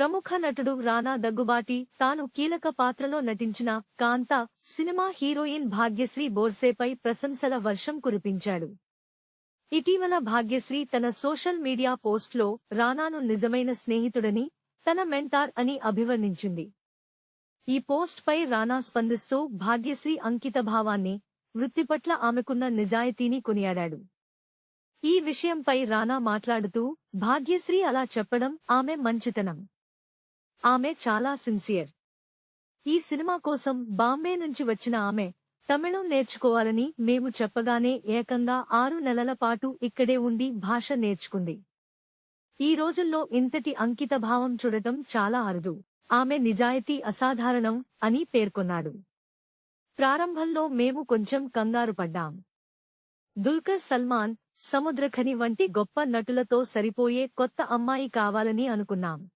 ప్రముఖ నటుడు రానా దగ్గుబాటి తాను కీలక పాత్రలో నటించిన కాంత సినిమా హీరోయిన్ భాగ్యశ్రీ బోర్సేపై ప్రశంసల వర్షం కురిపించాడు. ఇటీవల భాగ్యశ్రీ తన సోషల్ మీడియా పోస్ట్లో రానాను నిజమైన స్నేహితుడని తన మెంటార్ అని అభివర్ణించింది. ఈ పోస్ట్పై రానా స్పందిస్తూ భాగ్యశ్రీ అంకితభావాన్ని వృత్తిపట్ల ఆమెకున్న నిజాయితీని కొనియాడాడు. ఈ విషయంపై రానా మాట్లాడుతూ భాగ్యశ్రీ అలా చెప్పడం ఆమె మంచితనం. ఆమె చాలా సిన్సియర్. ఈ సినిమా కోసం బాంబే నుంచి వచ్చిన ఆమె తమిళం నేర్చుకోవాలని మేము చెప్పగానే ఏకంగా ఆరు నెలల పాటు ఇక్కడే ఉండి భాష నేర్చుకుంది. ఈ రోజుల్లో ఇంతటి అంకితభావం చూడటం చాలా అరుదు. ఆమె నిజాయితీ అసాధారణం అని పేర్కొన్నాడు. ప్రారంభంలో మేము కొంచెం కంగారు పడ్డాం. దుల్కర్ సల్మాన్ సముద్రఖని వంటి గొప్ప నటులతో సరిపోయే కొత్త అమ్మాయి కావాలని అనుకున్నాం.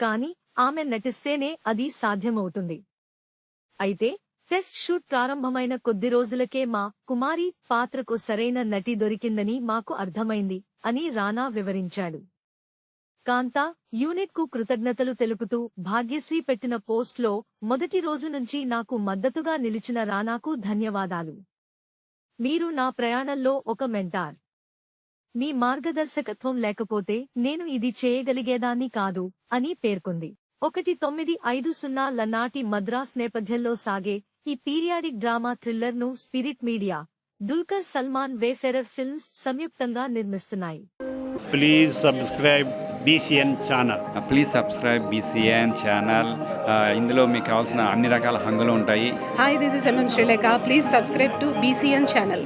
కానీ ఆమె నటిస్తేనే అది సాధ్యమవుతుంది. అయితే టెస్ట్ షూట్ ప్రారంభమైన కొద్ది రోజులకే మా కుమారి పాత్రకు సరైన నటి దొరికిందని మాకు అర్థమైంది అని రానా వివరించాడు. కాంతా యూనిట్కు కృతజ్ఞతలు తెలుపుతూ భాగ్యశ్రీ పెట్టిన పోస్ట్లో మొదటి రోజు నుంచి నాకు మద్దతుగా నిలిచిన రానాకు ధన్యవాదాలు. మీరు నా ప్రయాణంలో ఒక మెంటార్. మీ మార్గదర్శకత్వం లేకపోతే నేను ఇది చేయగలిగేదాన్ని కాదు అని పేర్కొంది. ఒకటి తొమ్మిది ఐదు సున్నాల నాటి మద్రాస్ నేపథ్యంలో సాగే ఈ periodic drama థ్రిల్లర్ను spirit media Dulquer Salmaan wayfarer films సంయుక్తంగా నిర్మిస్తున్నాయి. Please subscribe BCN channel please subscribe BCN channel ఇందులో మీకు కావాల్సిన అన్ని రకాల హంగులు ఉంటాయి. This is MM Sri Lanka. Please subscribe to BCN channel.